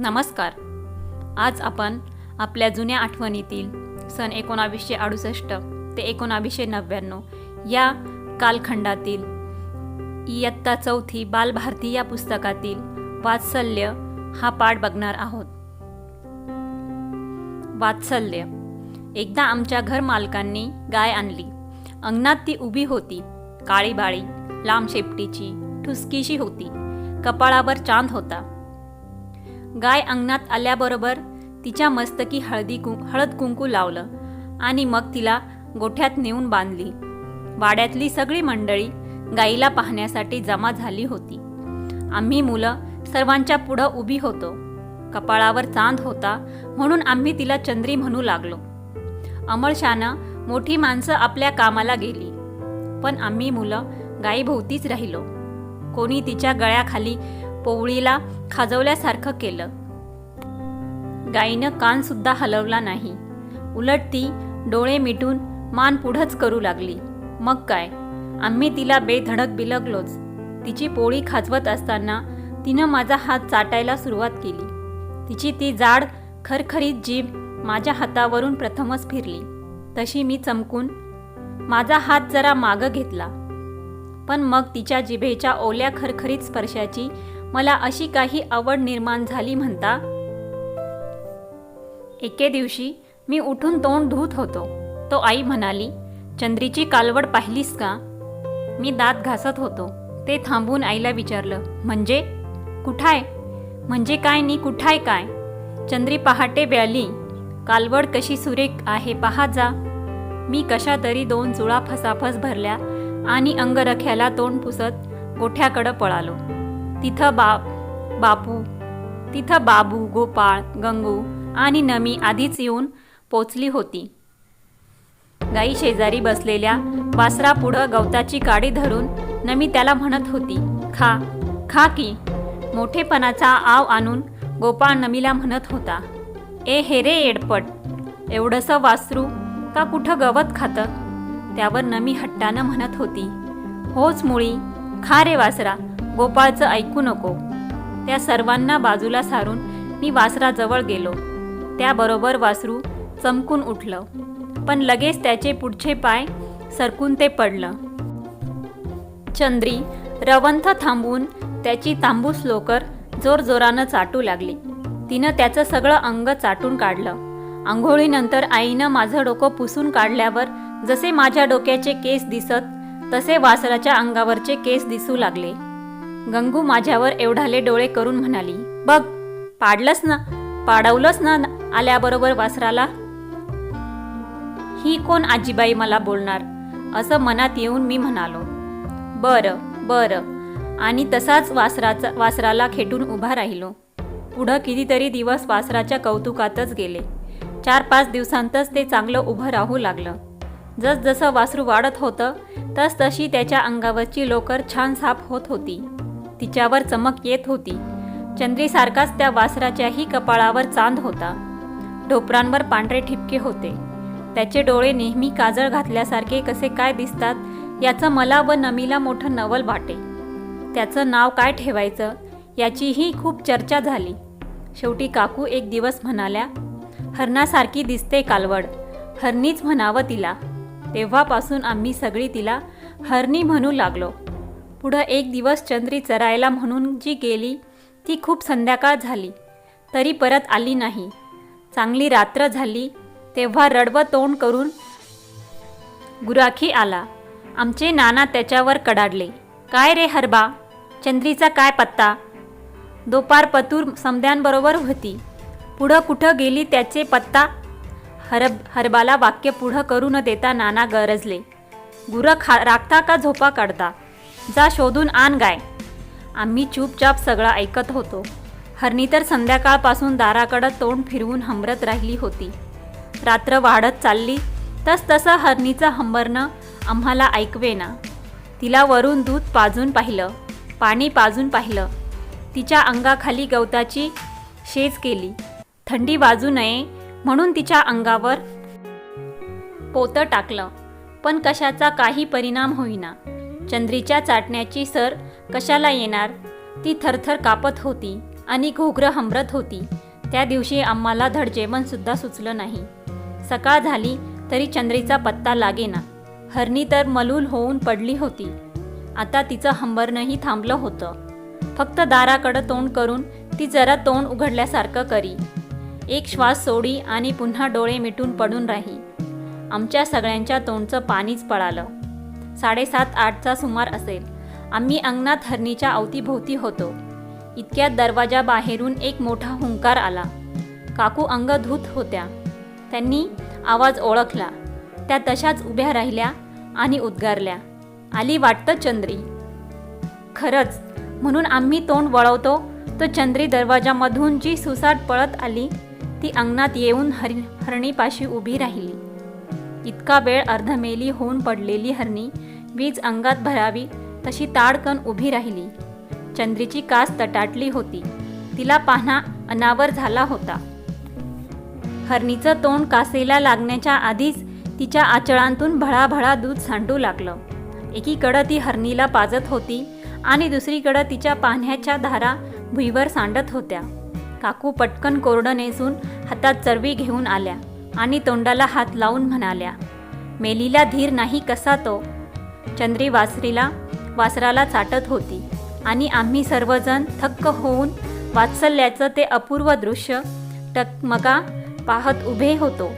नमस्कार. आज आपण आपल्या जुन्या आठवणीतील सन एकोणावीसशे अडुसष्ट ते एकोणावीसशे नव्याण्णव या कालखंडातील इयत्ता चौथी बालभारती या पुस्तकातील वात्सल्य हा पाठ बघणार आहोत. वात्सल्य. एकदा आमच्या घर मालकांनी गाय आणली. अंगणात ती उभी होती. काळी बाळी लांब शेपटीची ठुसकीशी होती. कपाळावर चांद होता. गाय अंगणात आल्याबरोबर तिच्या मस्तकी हळदी कुं हळद कुंकू लावलं आणि मग तिला गोठ्यात नेऊन बांधली. वाड्यातली सगळी मंडळी गाईला पाहण्यासाठी जमा झाली होती. आम्ही मुलं सर्वांच्या पुढं उभी होतो. कपाळावर चांद होता म्हणून आम्ही तिला चंद्री म्हणू लागलो. अमळशानं मोठी माणसं आपल्या कामाला गेली. पण आम्ही मुलं गायीभोवतीच राहिलो. कोणी तिच्या गळ्याखाली कोवळीला खाजवल्यासारखं केलं. गायीनं कान सुद्धा हलवला नाही. उलट ती डोळे मिटून मान पुढंच करू लागली. मग काय? आम्ही तिला बेधडक बिलगलोच. तिची पोळी खाजवत असताना तिनं माझा हात चाटायला सुरुवात केली. तिची ती जाड खरखरीत जीभ माझ्या हातावरून प्रथमच फिरली. तशी मी चमकून माझा हात जरा मागं घेतला. पण मग तिच्या जिभेच्या ओल्या खरखरीत स्पर्शाची मला अशी काही आवड निर्माण झाली म्हणता. एके दिवशी मी उठून तोंड धुत होतो. तो आई म्हणाली चंद्रीची कालवड पाहिलीस का? मी दात घासत होतो. ते थांबून आईला विचारलं म्हणजे? कुठाय? म्हणजे काय नी कुठाय काय? चंद्री पहाटे ब्याली कालवड कशी सुरेख आहे पहा जा. मी कशा तरी दोन जुळा फसाफस भरल्या आणि अंगरख्याला तोंड पुसत गोठ्याकडं पळालो. तिथं बा बापू तिथं बाबू गोपाळ गंगू आणि नमी आधीच येऊन पोचली होती. गाई शेजारी बसलेल्या वासरापुढं गवताची काडी धरून नमी त्याला म्हणत होती खा खा की. मोठेपणाचा आव आणून गोपाळ नमीला म्हणत होता ए हे रे एडपट एवढंसं वासरू का कुठं गवत खातं? त्यावर नमी हट्टानं म्हणत होती होच मुळी खा रे वासरा गोपाळचं ऐकू नको. त्या सर्वांना बाजूला सारून मी वासराजवळ गेलो. त्याबरोबर वासरू चमकून उठलं. पण लगेच त्याचे पुढचे पाय सरकून ते पडलं. चंद्री रवंथ थांबून त्याची तांबूस लोकर जोरजोरानं चाटू लागली. तिनं त्याचं सगळं अंग चाटून काढलं. आंघोळीनंतर आईनं माझं डोकं पुसून काढल्यावर जसे माझ्या डोक्याचे केस दिसत तसे वासराच्या अंगावरचे केस दिसू लागले. गंगू माझ्यावर एवढाले डोळे करून म्हणाली बघ पाडलंस ना पाडवलंस ना आल्याबरोबर वासराला? ही कोण आजीबाई मला बोलणार? असं मनात येऊन मी म्हणालो. बरं बरं. आणि तसाच वासराचा वासराला खेटून उभा राहिलो. पुढं कितीतरी दिवस वासराच्या कौतुकातच गेले. चार पाच दिवसांतच ते चांगलं उभं राहू लागलं. जसजसं वासरू वाढत होतं तसतशी त्याच्या अंगावरची लोकर छान साफ होत होती. तिच्यावर चमक येत होती. चंद्रीसारखाच त्या वासराच्याही कपाळावर चांद होता. ढोपरांवर पांढरे ठिपके होते. त्याचे डोळे नेहमी काजळ घातल्यासारखे कसे काय दिसतात याचं मला व नमीला मोठं नवल वाटे. त्याचं नाव काय ठेवायचं याचीही खूप चर्चा झाली. शेवटी काकू एक दिवस म्हणाल्या हरणासारखी दिसते कालवड. हरणीच म्हणावं तिला. तेव्हापासून आम्ही सगळी तिला हरणी म्हणू लागलो. पुढं एक दिवस चंद्री चरायला म्हणून जी गेली ती खूप संध्याकाळ झाली तरी परत आली नाही. चांगली रात्र झाली तेव्हा रडवं तोंड करून गुराखी आला. आमचे नाना त्याच्यावर कडाडले काय रे हरबा चंद्रीचा काय पत्ता? दोपार पतूर समद्यांबरोबर होती. पुढं कुठं गेली त्याचे पत्ता? हरब हरबाला वाक्य पुढं करू न देता नाना गरजले. गुरं खा राखता का झोपा काढता? जा शोधून आण गाय. आम्ही चूपचाप सगळं ऐकत होतो. हरणी तर संध्याकाळपासून दाराकडं तोंड फिरवून हंबरत राहिली होती. रात्र वाढत चालली. तस तसं हरणीचं हंबरणं आम्हाला ऐकवेना. तिला वरून दूध पाजून पाहिलं पाणी पाजून पाहिलं. तिच्या अंगाखाली गवताची शेज केली. थंडी वाजू नये म्हणून तिच्या अंगावर पोतं टाकलं. पण कशाचा काही परिणाम होईना. चंद्रीच्या चाटण्याची सर कशाला येणार? ती थरथर कापत होती आणि घोगरं हमरत होती. त्या दिवशी आम्हाला धड जेवणसुद्धा सुचलं नाही. सकाळ झाली तरी चंद्रीचा पत्ता लागेना. हरणी तर मलूल होऊन पडली होती. आता तिचं हंबरणंही थांबलं होतं. फक्त दाराकडं तोंड करून ती जरा तोंड उघडल्यासारखं करी. एक श्वास सोडी आणि पुन्हा डोळे मिटून पडून राही. आमच्या सगळ्यांच्या तोंडचं पाणीच पळालं. साडेसात आठचा सुमार असेल. आम्ही अंगणात हरणीच्या अवतीभोवती होतो. इतक्यात दरवाजा बाहेरून एक मोठा हुंकार आला. काकू अंग धूत होत्या. त्यांनी आवाज ओळखला. त्या तशाच उभ्या राहिल्या आणि उद्गारल्या. आली वाटतं चंद्री. खरंच म्हणून आम्ही तोंड वळवतो तर चंद्री दरवाजामधून जी सुसाट पळत आली ती अंगणात येऊन हरि हरणीपाशी उभी राहिली. इतका वेळ अर्धमेली होऊन पडलेली हरणी वीज अंगात भरावी तशी ताडकन उभी राहिली. चंद्रीची कास तटाटली होती. तिला पाहणा अनावर झाला होता. हरणीचं तोंड कासेला लागण्याच्या आधीच तिच्या आचळांतून भळाभळा दूध सांडू लागलं. एकीकडं ती हरणीला पाजत होती आणि दुसरीकडं तिच्या पाण्याच्या धारा भुईवर सांडत होत्या. काकू पटकन कोरडं नेसून हातात चरवी घेऊन आल्या. आणि तोंडाला हात लावून म्हणाल्या मेलीला धीर नाही कसा तो चंद्री वासरीला वासराला चाटत होती आणि आम्ही सर्वजण थक्क होऊन वात्सल्याचं ते अपूर्व दृश्य टकमगा पाहत उभे होतो.